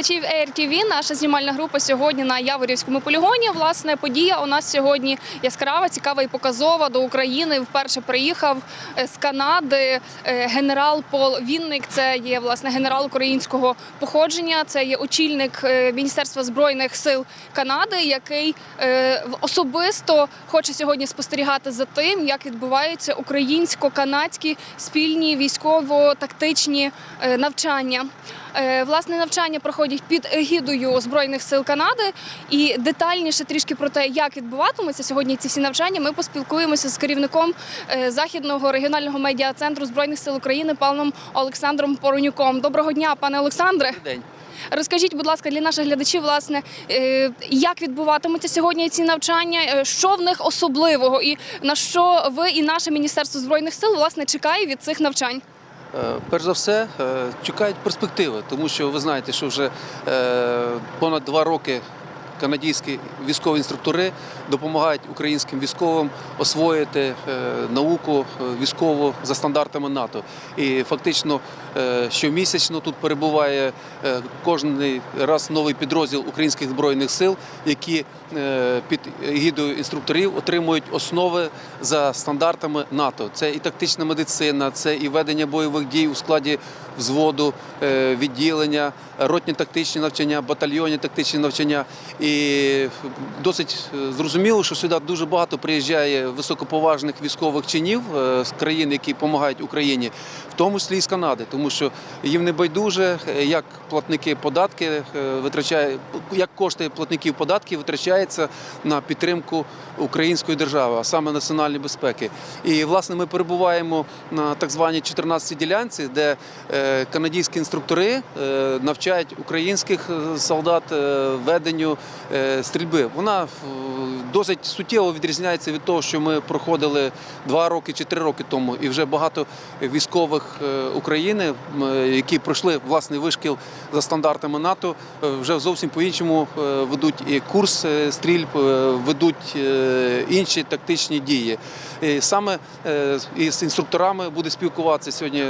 глядачів AirTV. Наша знімальна група сьогодні на Яворівському полігоні. Власне, подія у нас сьогодні яскрава, цікава і показова. До України вперше приїхав е, з Канади е, генерал Пол Вінник. Це є власне генерал українського походження. Це є очільник е, Міністерства збройних сил Канади, який особисто хоче сьогодні спостерігати за тим, як відбуваються українсько-канадські спільні військово-тактичні навчання. Е, Власне, навчання проходять під егідою Збройних сил Канади. І детальніше трішки про те, як відбуватимуться сьогодні ці всі навчання, ми поспілкуємося з керівником е, західного регіонального медіа центру Збройних сил України паном Олександром Поронюком. Доброго дня, пане Олександре. День. Розкажіть, будь ласка, для наших глядачів, власне, е, як відбуватимуться сьогодні ці навчання, що в них особливого, і на що ви і наше міністерство збройних сил власне чекає від цих навчань? Е, Перш за все, е, чекають перспективи, тому що ви знаєте, що вже е, понад два роки канадські військові інструктори допомагають українським військовим освоїти е, науку е, військову за стандартами НАТО. І фактично е, щомісячно тут перебуває кожен раз новий підрозділ українських збройних сил, які під гідою інструкторів отримують основи за стандартами НАТО. Це і тактична медицина, це і ведення бойових дій у складі взводу, відділення, ротні тактичні навчання, батальйонні тактичні навчання. І досить е, зрозуміло, що сюди дуже багато приїжджає високоповажних військових чинів е, з країн, які допомагають Україні, в тому числі і з Канади, тому що їм не байдуже, е, як платники податки витрачає, як кошти платників податків витрачається на підтримку української держави, а саме національної безпеки. І власне ми перебуваємо на так званій 14-й ділянці, де канадські інструктори е, навчають українських е, солдат е, веденню е, стрільби. Вона досить суттєво відрізняється від того, що ми проходили два роки чи три роки тому, і вже багато військових України, які пройшли власний вишкіл за стандартами НАТО, вже зовсім по-іншому е, ведуть і курс стрільб, ведуть інші тактичні дії. І саме із інструкторами буде спілкуватися сьогодні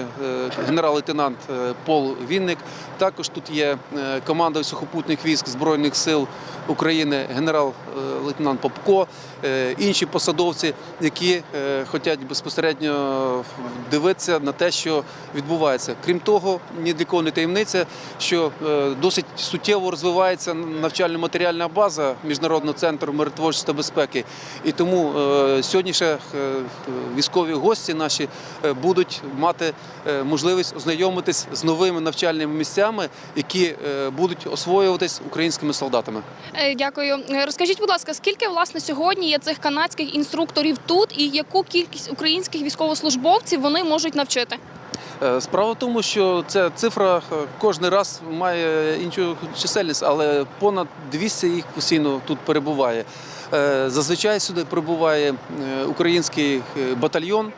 генерал-лейтенант Пол Вінник. Також тут є командою команда сухопутних військ Збройних сил України, генерал-лейтенант Попко, е, інші посадовці, які е, хочуть безпосередньо дивитися на те, що відбувається. Крім того, ні для кого не таємниця, що е, досить суттєво розвивається навчально-матеріальна база Міжнародного центру миротворчості та безпеки. І тому е, сьогодні ще е, військові гості наші е, будуть мати е, можливість ознайомитись з новими навчальними місцями, які е, будуть освоюватись українськими солдатами. Е, Дякую. Е, Розкажіть, будь ласка, скільки власне сьогодні є цих канадських інструкторів тут, і яку кількість українських військовослужбовців вони можуть навчити? Е, Справа в тому, що ця цифра кожен раз має іншу чисельність, але понад 200 їх постійно тут перебуває. Е, Зазвичай сюди прибуває е, український е, батальйон.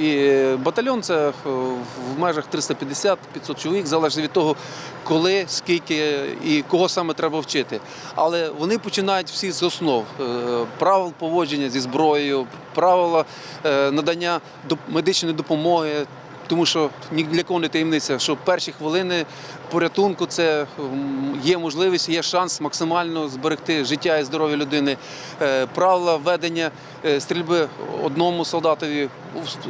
І батальйон це в межах 350-500 чоловік, залежно від того, коли, скільки і кого саме треба вчити. Але вони починають всі з основ правил поводження зі зброєю, правила надання медичної допомоги. Тому що ні для кого не таємниця, що перші хвилини порятунку це є можливість, є шанс максимально зберегти життя і здоров'я людини. Е, Правила ведення е, стрільби одному солдатові в-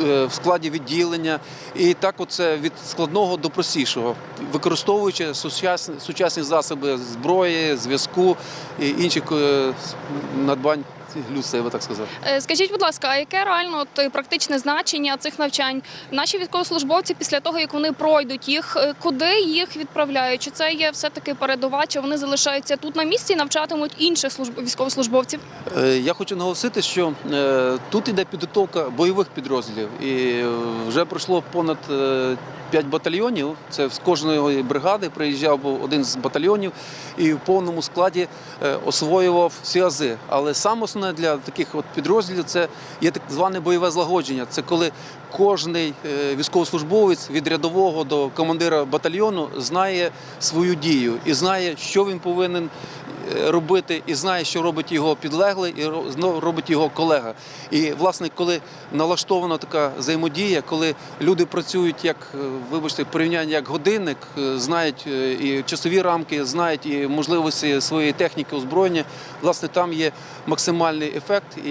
в- складі відділення. І так оце від складного до простішого, використовуючи сучасні, сучасні засоби зброї, зв'язку і інших е, надбань би так сказав. Е, Скажіть, будь ласка, а яке реально от, е, практичне значення цих навчань? Наші військовослужбовці після того, як вони пройдуть їх, е, куди їх відправляють? Чи це є все таки передова, чи вони залишаються тут на місці і навчатимуть інших служб військовослужбовців? Е, Я хочу наголосити, що е, тут іде підготовка бойових підрозділів, і е, вже пройшло понад е, 5 батальйонів. Це з кожної бригади приїжджав був один з батальйонів і в повному складі освоював всі ази. Але саме основне для таких от підрозділів це є так зване бойове злагодження. Це коли кожний військовослужбовець від рядового до командира батальйону знає свою дію і знає, що він повинен робити і знає, що робить його підлеглий, і ро- зно- робить його колега. І власне, коли налаштована така взаємодія, коли люди працюють як, е, вибачте, порівняння як годинник, е, знають е, і часові рамки, знають і можливості своєї техніки озброєння, власне, там є максимальний ефект і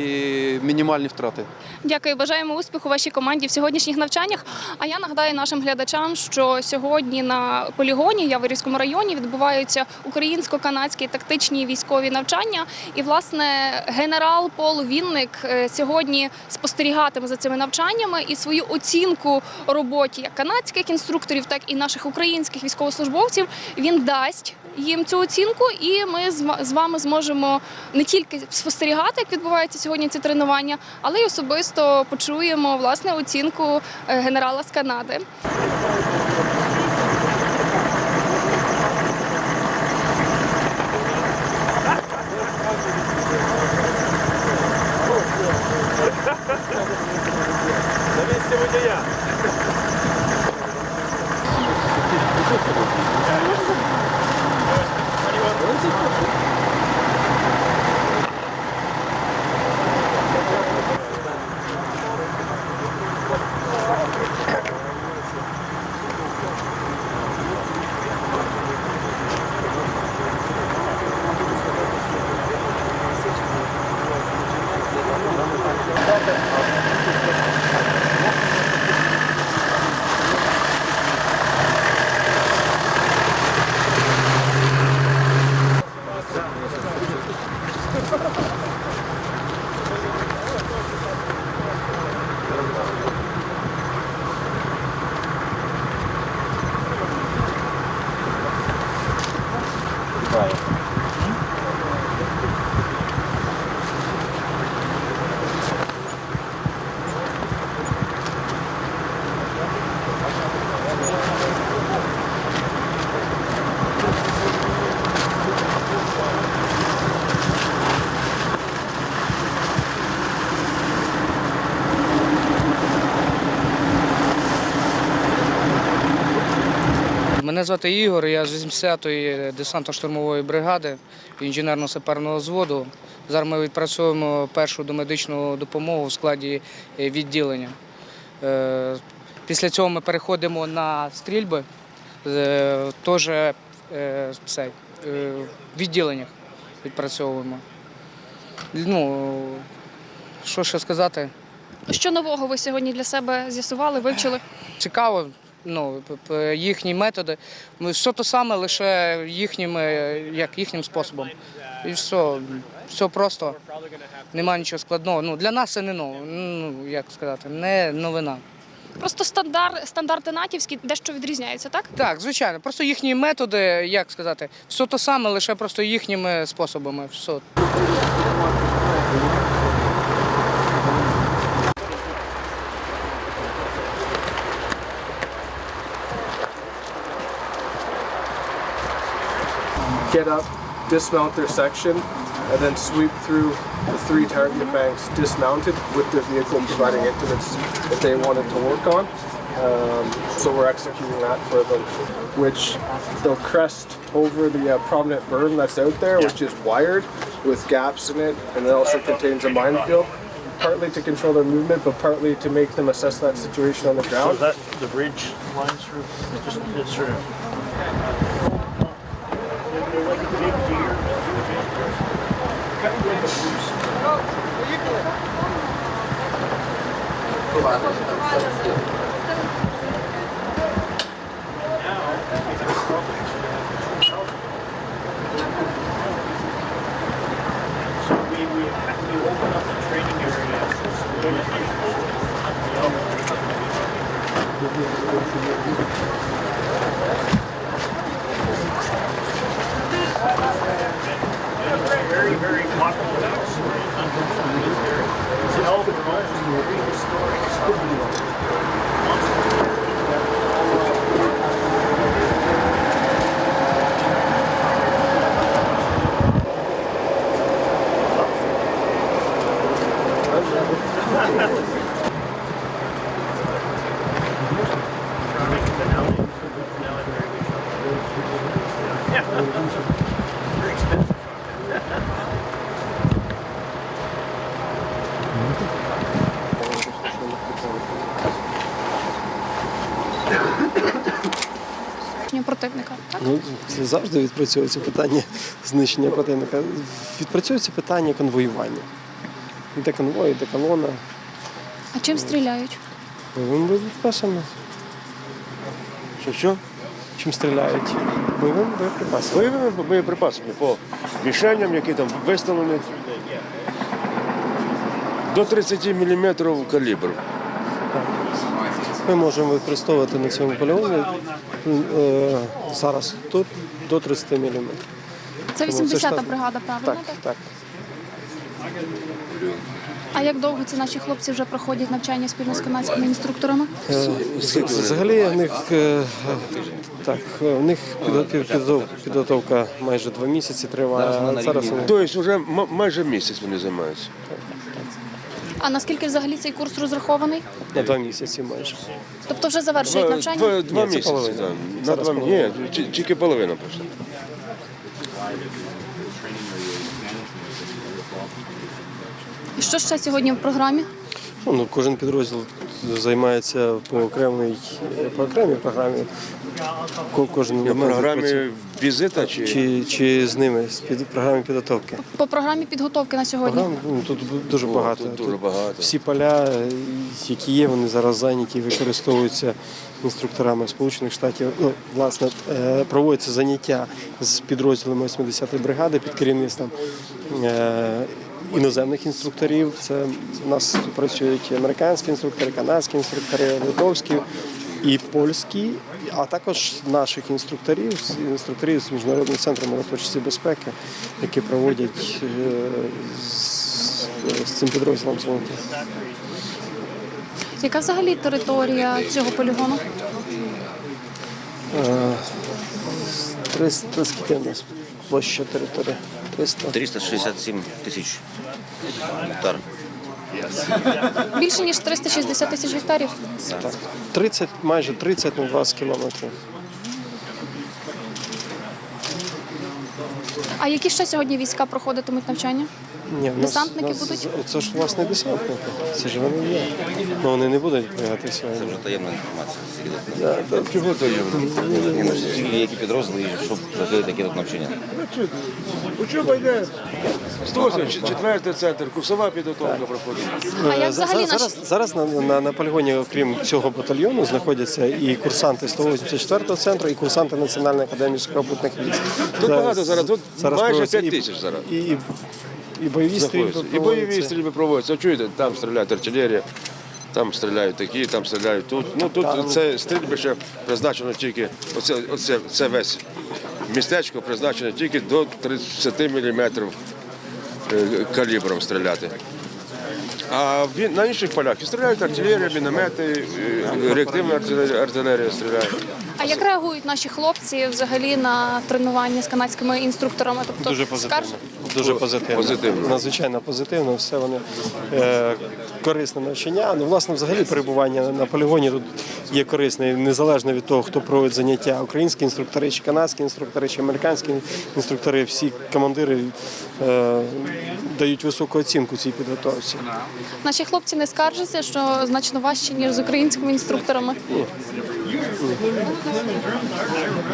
мінімальні втрати. Дякую, бажаємо успіху вашій команді в сьогоднішніх навчаннях. А я нагадаю нашим глядачам, що сьогодні на полігоні Яворівському районі відбуваються українсько-канадські тактичні військові навчання. І власне генерал Пол Вінник е, сьогодні спостерігатиме за цими навчаннями і свою оцінку роботі як канадських інструкторів, так і наших українських військовослужбовців. Він дасть їм цю оцінку, і ми з вами зможемо не тільки спостерігати, як відбуваються сьогодні ці тренування, але й особисто почуємо власне оцінку е, генерала з Канади. На Мене звати Ігор, я з 80-ї десантно-штурмової бригади інженерно-саперного взводу. Зараз ми відпрацьовуємо першу домедичну допомогу в складі е, відділення. Е, Після цього ми переходимо на стрільби, е, теж в відділеннях відпрацьовуємо. Ну, що ще сказати? Що нового ви сьогодні для себе з'ясували, вивчили? цікаво. Ну, їхні методи. Все те саме, лише їхнім, е, як їхнім способом. І все, все просто. Нема нічого складного. Ну, для нас це не ново. Ну, як сказати, не новина. Просто стандарт, стандарти натівські дещо відрізняються, так? Так, звичайно. Просто їхні методи, як сказати, все те саме, лише просто їхніми способами. Все. Get up, dismount their section, and then sweep through the three target banks dismounted with their vehicle providing intimates that they wanted to work on. Um, so we're executing that for them, which they'll crest over the uh, prominent berm that's out there, which is wired with gaps in it, and it also contains a minefield. Partly to control their movement, but partly to make them assess that situation on the ground. So that, the bridge lines through, just, it's through. Це завжди відпрацьовується питання знищення противника. Відпрацьовується питання конвоювання. Йде конвой, йде колона. А чим стріляють? Бойовими боєприпасами. Що що? Чим стріляють? Бойовими боєприпасами. Бойовими боєприпасами по мішенням, які там виставлені. До 30 мм калібр. Ми можемо використовувати на цьому полігоні е, зараз тут до 30 мм. Це 80-та бригада, правильно? Так, так. А як довго ці наші хлопці вже проходять навчання спільно з канадськими інструкторами? Е, Взагалі в них е, так, е, в них підготов- підготов- підготовка майже два місяці триває. Зараз вони Тобто вже майже місяць вони займаються. А наскільки взагалі цей курс розрахований? на два місяці майже. Тобто вже завершують Два, навчання? два, два Ні, це місяці. половина. так. На Зараз два, половина. ні, ті- тільки половина просто. І що ще сьогодні в програмі? Ну, ну, кожен підрозділ займається по окремій по окремій програмі. Ко- Кожен В програмі візита чи, чи, чи з ними з під програми підготовки. По програмі підготовки на сьогодні. Програм ну, тут дуже О, багато. тут дуже багато. Всі поля, е, які є, вони зараз зайняті використовуються інструкторами Сполучених Штатів. Ну, власне, е, проводяться заняття з підрозділами 80-ї бригади під керівництвом е, іноземних інструкторів. Це у нас працюють американські інструктори, канадські інструктори, литовські і польські, а також наших інструкторів, інструкторів з міжнародного центру миротворчості безпеки, які проводять е, з, з цим підрозділом заняття. Яка взагалі територія цього полігону? 300, скільки у нас площа території? 300. 367 тисяч гектар. Більше ніж 360 тисяч гектарів. Так. 30, майже 30 на 20 кілометрів. А які ще сьогодні війська проходитимуть навчання? Ні, в нас- Десантники нас- будуть? Це ж власне десантники. Це ж вони є. Ну вони не будуть бігати Це вже таємна інформація. Да, да. чого то є? Ні, ну, скільки- які підрозділи, і щоб проходити такі от навчання. Учоба йде. 184 центр, курсова підготовка проходить. А як Е, За- взагалі за- зараз, зараз на, на, на полігоні, окрім цього батальйону, знаходяться і курсанти 184-го центру, і курсанти Національної академії сухопутних військ. Тут Зараз- багато зараз, тут майже 5 тисяч зараз. І, і, і бойові стрільби. І бойові стрільби проводяться. Чуєте, там стріляють артилерія, там стріляють такі, там стріляють тут. Ну тут це стрільбище призначено тільки, оце, оце це весь містечко призначено тільки до 30 мм калібром стріляти. А в- на інших полях і стріляють артилерія, міномети, е, реактивна артилерія, артилерія стріляє. а як реагують наші хлопці взагалі на тренування з канадськими інструкторами? Тобто Дуже позитивно. Дуже позитивно. Позитивно. Надзвичайно позитивно. Все вони е, корисне навчання. Ну, власне, взагалі перебування на полігоні тут є корисне, незалежно від того, хто проводить заняття. Українські інструктори, чи канадські інструктори, чи американські інструктори, всі командири е, дають високу оцінку цій підготовці. Наші хлопці не скаржаться, що значно важче ніж з українськими інструкторами.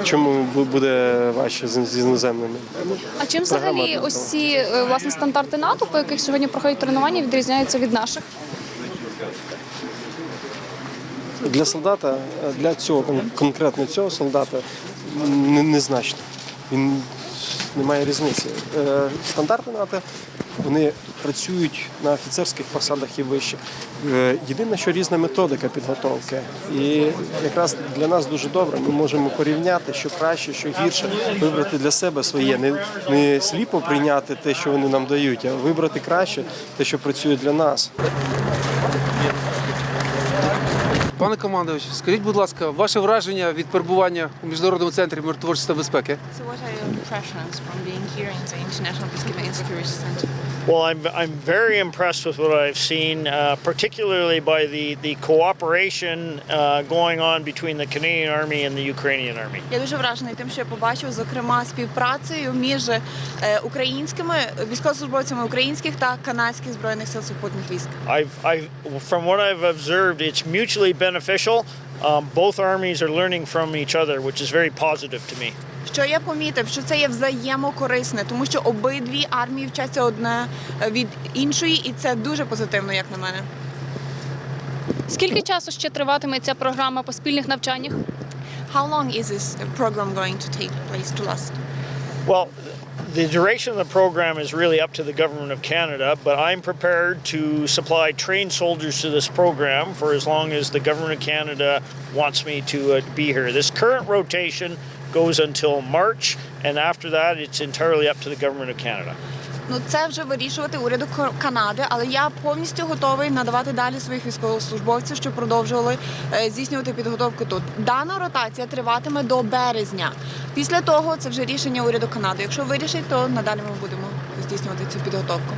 Чому буде важче з іноземними? А чим взагалі ось ці е, власне стандарти НАТО, по яких сьогодні проходять тренування, відрізняються від наших? Для солдата, для цього кон- конкретно цього солдата незначно. Він не має різниці. Е, Стандарти НАТО вони працюють на офіцерських посадах і вище. Е, Єдине, що різна методика підготовки. І якраз для нас дуже добре. Ми можемо порівняти, що краще, що гірше, вибрати для себе своє, не, не сліпо прийняти те, що вони нам дають, а вибрати краще те, що працює для нас. Пане командович, скажіть, будь ласка, ваше враження від перебування у міжнародному центрі миротворчості та безпеки? So what are your impressions from being here in the International Peacekeeping and Security Center? Well, I'm, I'm very impressed with what I've seen, uh, particularly by the, the cooperation uh, going on between the Canadian Army and the Ukrainian Army. Я дуже вражений тим, що я побачив, зокрема, співпрацею між е, українськими військовослужбовцями українських та канадських збройних сил сухопутних військ. I've, I've, from what I've observed, it's mutually beneficial. Um, both armies are learning from each other, which is very positive to me. Що я помітив, що це є взаємокорисне, тому що обидві армії вчаться одне е, від іншої, і це дуже позитивно, як на мене. Скільки часу ще триватиме ця програма по спільних навчаннях? How long is this program going to take place to last? Well, the duration of the program is really up to the government of Canada, but I'm prepared to supply trained soldiers to this program for as long as the government of Canada wants me to uh, be here. This current rotation goes until March, and after that, it's entirely up to the government of Canada. Ну це вже вирішувати уряду Канади, але я повністю готовий надавати далі своїх військовослужбовців, щоб продовжували е, здійснювати підготовку тут. Дана ротація триватиме до березня. Після того це вже рішення уряду Канади. Якщо вирішить, то надалі ми будемо здійснювати цю підготовку.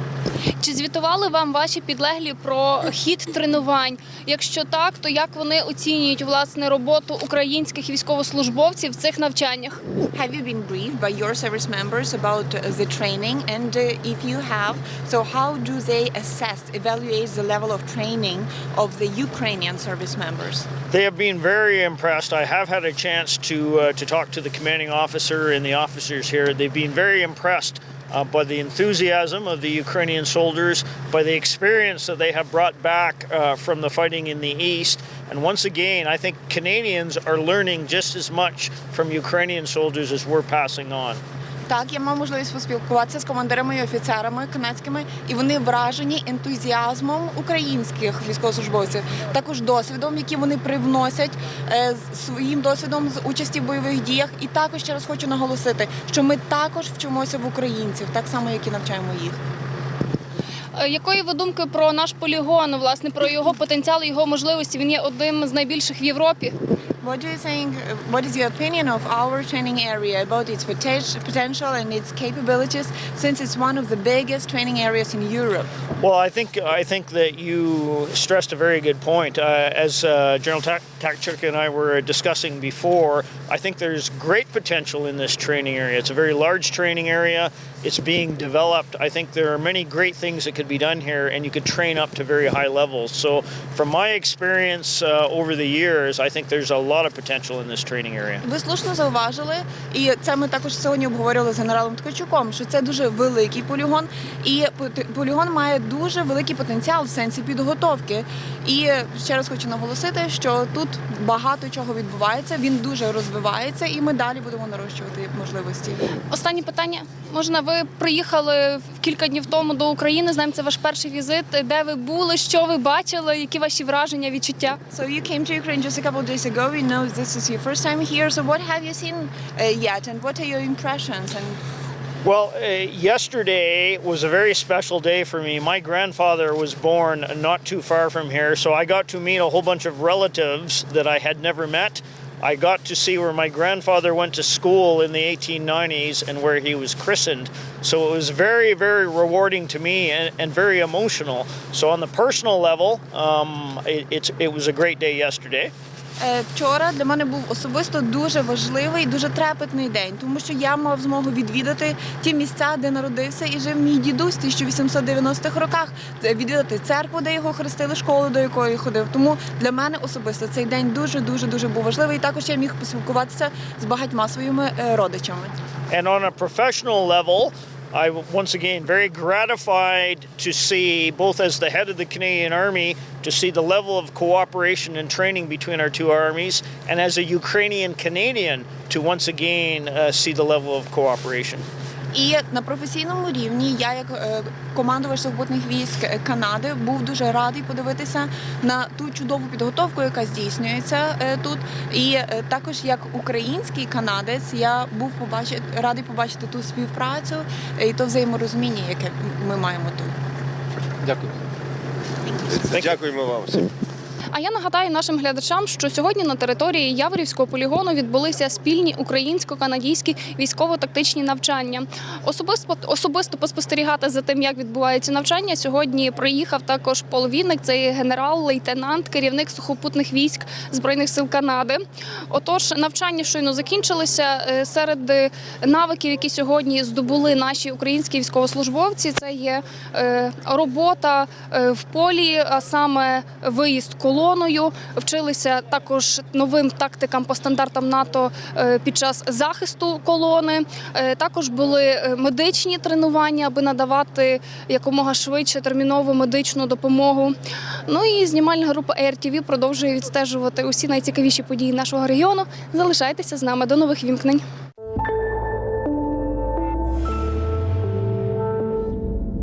Чи звітували вам ваші підлеглі про хід тренувань? Якщо так, то як вони оцінюють власне роботу українських військовослужбовців в цих навчаннях? Have you been briefed by your service members about uh, the training? And uh, if you have, so how do they assess, evaluate the level of training of the Ukrainian service members? They have been very impressed. I have had a chance to uh, to talk to the commanding officer and the officers here. They've been very impressed uh, by the enthusiasm of the Ukrainian soldiers, by the experience that they have brought back uh, from the fighting in the east. And once again, I think Canadians are learning just as much from Ukrainian soldiers as we're passing on. Так, я мав можливість поспілкуватися з командирами і офіцерами канадськими, і вони вражені ентузіазмом українських військовослужбовців, також досвідом, який вони привносять е, своїм досвідом з участі в бойових діях. І також ще раз хочу наголосити, що ми також вчимося в українців, так само як і навчаємо їх. Е, Якої ви думки про наш полігон, власне, про його потенціал, його можливості? Він є одним з найбільших в Європі. What do you think? uh, What is your opinion of our training area about its potential and its capabilities, since it's one of the biggest training areas in Europe? Well, I think I think that you stressed a very good point. Uh, as uh, General Tak- Takchuk and I were discussing before, I think there's great potential in this training area. It's a very large training area. It's being developed. I think there are many great things that could be done here, and you could train up to very high levels. So, from my experience uh, over the years, I think there's a lot of potential in this training area. Ви слушно зауважили, і це ми також сьогодні обговорювали з генералом Ткачуком, що це дуже великий полігон, і полігон має дуже великий потенціал в сенсі підготовки. І ще раз хочу наголосити, що тут багато чого відбувається. Він дуже розвивається, і ми далі будемо нарощувати можливості. Останнє питання. Можна, ви приїхали кілька днів тому до України. Знаємо, це ваш перший візит. Де ви були? Що ви бачили? Які ваші враження, відчуття? So you came to Ukraine just a couple of days ago. We know this is your first time here. So what have you seen uh, yet, and what are your impressions? And Well, uh, yesterday was a very special day for me. My grandfather was born not too far from here, so I got to meet a whole bunch of relatives that I had never met. I got to see where my grandfather went to school in the 1890s and where he was christened. So it was very, very rewarding to me and, and very emotional. So on the personal level, um, it, it was a great day yesterday. Е, Вчора для мене був особисто дуже важливий, дуже трепетний день, тому що я мав змогу відвідати ті місця, де народився і жив мій дідусь 1890-х роках, відвідати церкву, де його хрестили, школу, до якої ходив. Тому для мене особисто цей день дуже дуже дуже був важливий. І також я міг поспілкуватися з багатьма своїми е, родичами. And on a professional level, I once again very gratified to see, both as the head of the Canadian Army, to see the level of cooperation and training between our two armies, and as a Ukrainian Canadian, to once again uh, see the level of cooperation. І на професійному рівні я, як е, командувач сухопутних військ е, Канади, був дуже радий подивитися на ту чудову підготовку, яка здійснюється е, тут. І також як український канадець, я був побачити радий побачити ту співпрацю і то взаєморозуміння, яке ми маємо тут. Дякую. Дякуємо вам всім. А я нагадаю нашим глядачам, що сьогодні на території Яворівського полігону відбулися спільні українсько-канадійські військово-тактичні навчання. Особисто особисто поспостерігати за тим, як відбувається навчання. Сьогодні приїхав також половинник, це генерал-лейтенант, керівник сухопутних військ збройних сил Канади. Отож, навчання щойно закінчилися. Е, Серед е, навиків, які сьогодні здобули наші українські військовослужбовці, це є е, робота в полі, а саме виїзд колон. Колоною, вчилися також новим тактикам по стандартам НАТО е, під час захисту колони. Е, Також були е, медичні тренування, аби надавати якомога швидше термінову медичну допомогу. Ну і знімальна група AirTV продовжує відстежувати усі найцікавіші події нашого регіону. Залишайтеся з нами до нових вімкнень.